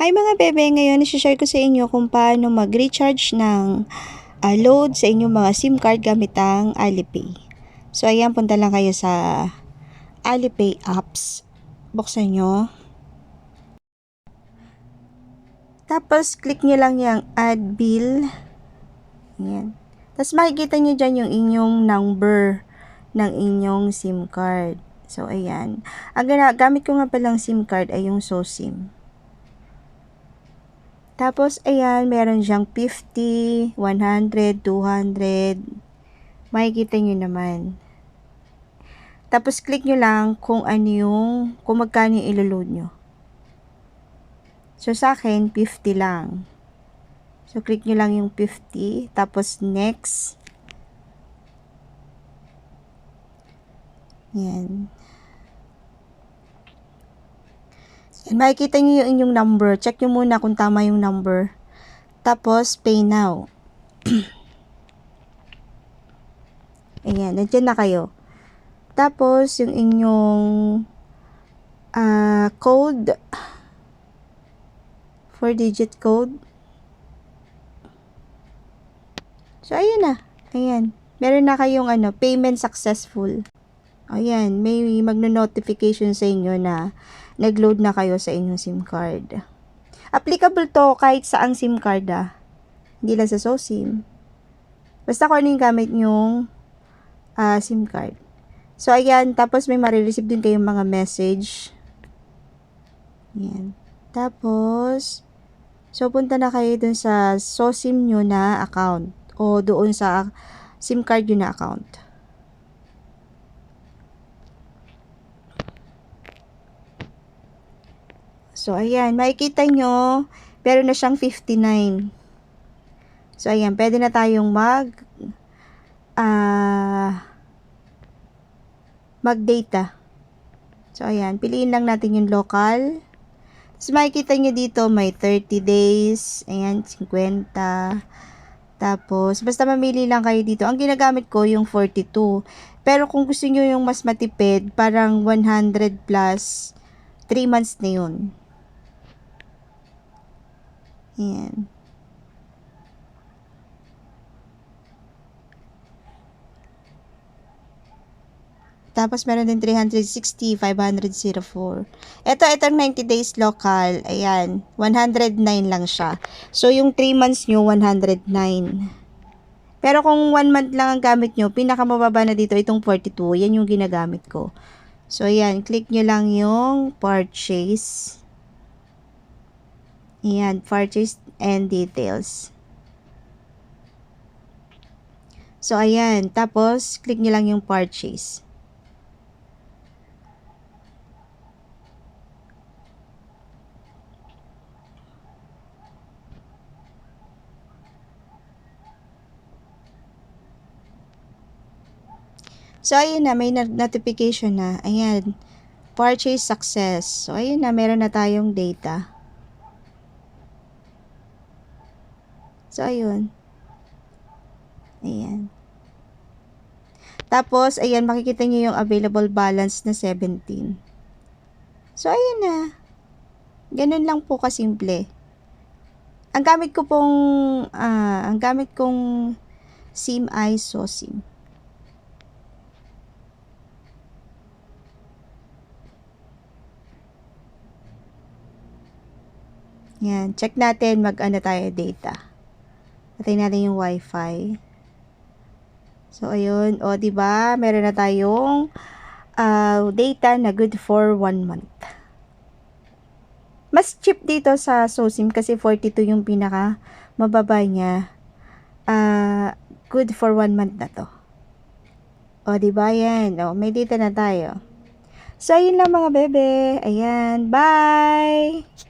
Hi mga bebe, ngayon isi-share ko sa inyo kung paano mag-recharge ng ah, load sa inyong mga SIM card gamit ang Alipay. So ayan, punta lang kayo sa Alipay apps. Buksan nyo. Tapos click nyo lang yung add bill. Ayan. Tapos makikita nyo dyan yung inyong number ng inyong SIM card. So ayan. Ang ginagamit ko nga palang SIM card ay yung SOSIM. Tapos, ayan, meron siyang 50, 100, 200. Makikita nyo naman. Tapos, click nyo lang kung ano yung, kung magkano yung iloload nyo. So, sa akin, 50 lang. So, click nyo lang yung 50. Tapos, next. Yan. And makikita niyo yung inyong number. Check nyo muna kung tama yung number. Tapos, pay now. Ayan, nandiyan na kayo. Tapos, yung inyong ah, code, 4-digit code. So, ayun na. Ayan. Meron na kayong ano, payment successful. Ayan, may magno-notification sa inyo na nag-load na kayo sa inyong SIM card. Applicable to kahit saang SIM card ah. Hindi lang sa SOSIM. Basta kung ano yung gamit nyong ah, SIM card. So, ayan. Tapos, may marireceive din kayong mga message. Ayan. Tapos, so, punta na kayo dun sa SOSIM nyo na account. O doon sa SIM card nyo na account. So, ayan. Makikita nyo, pero na siyang 59. So, ayan. Pwede na tayong mag ah mag-data. So, ayan. Piliin lang natin yung local. Tapos, makikita nyo dito, may 30 days. Ayan, 50. Tapos, basta mamili lang kayo dito. Ang ginagamit ko, yung 42. Pero kung gusto nyo yung mas matipid, parang 100 plus, 3 months na yun. Ayan. Tapos, meron din 360, 504. Ito, itong 90 days local. Ayan. 109 lang siya. So, yung 3 months nyo, 109. Pero kung 1 month lang ang gamit nyo, pinakamababa na dito, itong 42. Yan yung ginagamit ko. So, ayan. Click nyo lang yung purchase. Ayan. Purchase and details. So, ayan. Tapos, click nyo lang yung purchase. So, ayun na, may notification na. Ayan, purchase success. So, ayun na, meron na tayong data. So, ayun. Ayan. Tapos, ayan, makikita nyo yung available balance na 17. So, ayun na. Ganun lang po kasimple. Ang gamit ko pong, ah, ang gamit kong SIM ay SOSIM. Yan. Check natin mag-ano tayo data. Patay natin yung wifi. So, ayun. O, ba diba? Meron na tayong uh, data na good for one month. Mas cheap dito sa SOSIM kasi 42 yung pinaka mababa niya. Uh, good for one month na to. O, ba diba? Yan. O, may data na tayo. So, ayun lang mga bebe. Ayan. Bye!